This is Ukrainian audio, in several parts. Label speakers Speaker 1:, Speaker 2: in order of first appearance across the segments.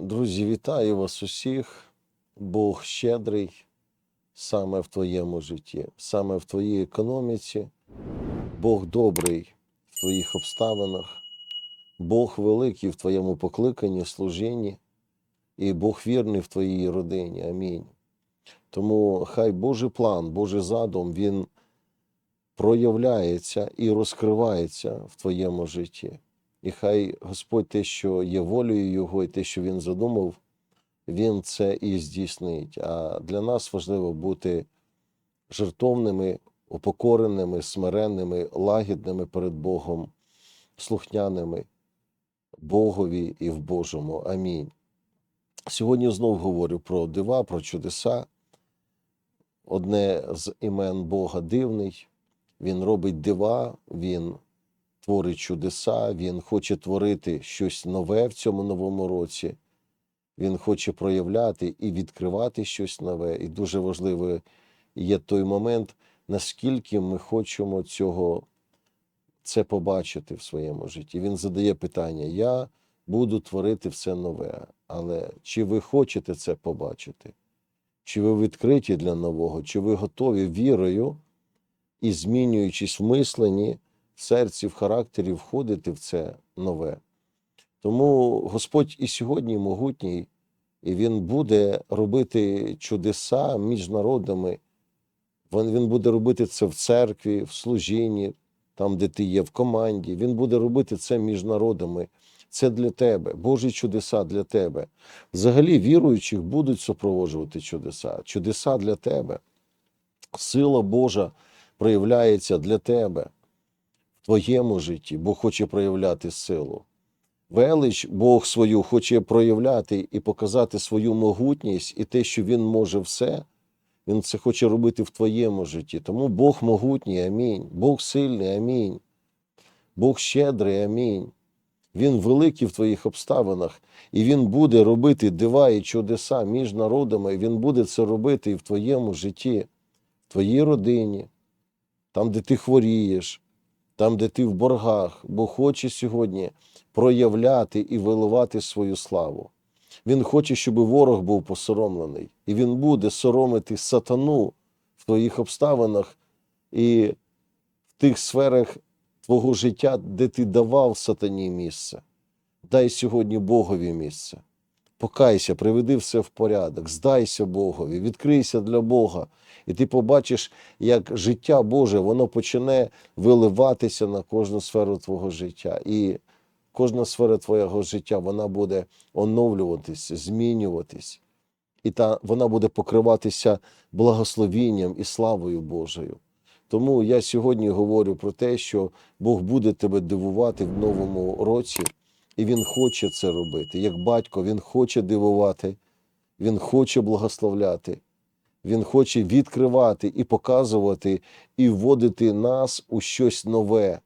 Speaker 1: Друзі, вітаю вас усіх. Бог щедрий саме в твоєму житті, саме в твоїй економіці. Бог добрий в твоїх обставинах, Бог великий в твоєму покликанні, служінні, і Бог вірний в твоїй родині. Амінь. Тому хай Божий план, Божий задум, він проявляється і розкривається в твоєму житті. І хай Господь те, що є волею Його, і те, що Він задумав, Він це і здійснить. А для нас важливо бути жертовними, упокореними, смиренними, лагідними перед Богом, слухняними Богові і в Божому. Амінь. Сьогодні знов говорю про дива, про чудеса. Одне з імен Бога дивний. Він робить дива, він творить чудеса, він хоче творити щось нове в цьому новому році. Він хоче проявляти і відкривати щось нове. І дуже важливо є той момент, наскільки ми хочемо цього це побачити в своєму житті. Він задає питання: Я буду творити все нове, але чи ви хочете це побачити? Чи ви відкриті для нового, чи ви готові вірою і змінюючись в мисленні, в серці, в характері, входити в це нове? Тому Господь і сьогодні могутній, і Він буде робити чудеса між народами. Він буде робити це в церкві, в служінні, там, де ти є, в команді. Він буде робити це між народами. Це для тебе, Божі чудеса для тебе. Взагалі віруючих будуть супроводжувати чудеса. Чудеса для тебе. Сила Божа проявляється для тебе твоєму житті. Бог хоче проявляти силу. Велич Бог свою хоче проявляти і показати свою могутність і те, що Він може все. Він це хоче робити в твоєму житті. Тому Бог могутній, амінь. Бог сильний, амінь. Бог щедрий, амінь. Він великий в твоїх обставинах, і Він буде робити дива і чудеса між народами. і Він буде це робити і в твоєму житті, в твоїй родині, там, де ти хворієш, там, де ти в боргах, бо хоче сьогодні проявляти і виливати свою славу. Він хоче, щоб ворог був посоромлений, і він буде соромити сатану в твоїх обставинах і в тих сферах твого життя, де ти давав сатані місце. Дай сьогодні Богові місце. Покайся, приведи все в порядок, здайся Богові, відкрийся для Бога, і ти побачиш, як життя Боже воно почне виливатися на кожну сферу твого життя. І кожна сфера твого життя вона буде оновлюватися, змінюватись, і та вона буде покриватися благословінням і славою Божою. Тому я сьогодні говорю про те, що Бог буде тебе дивувати в новому році, і Він хоче це робити. Як батько, Він хоче дивувати, Він хоче благословляти, Він хоче відкривати і показувати, і вводити нас у щось нове.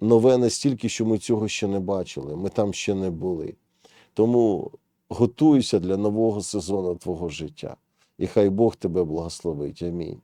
Speaker 1: Нове настільки, що ми цього ще не бачили, ми там ще не були. Тому готуйся для нового сезону твого життя. І хай Бог тебе благословить. Амінь.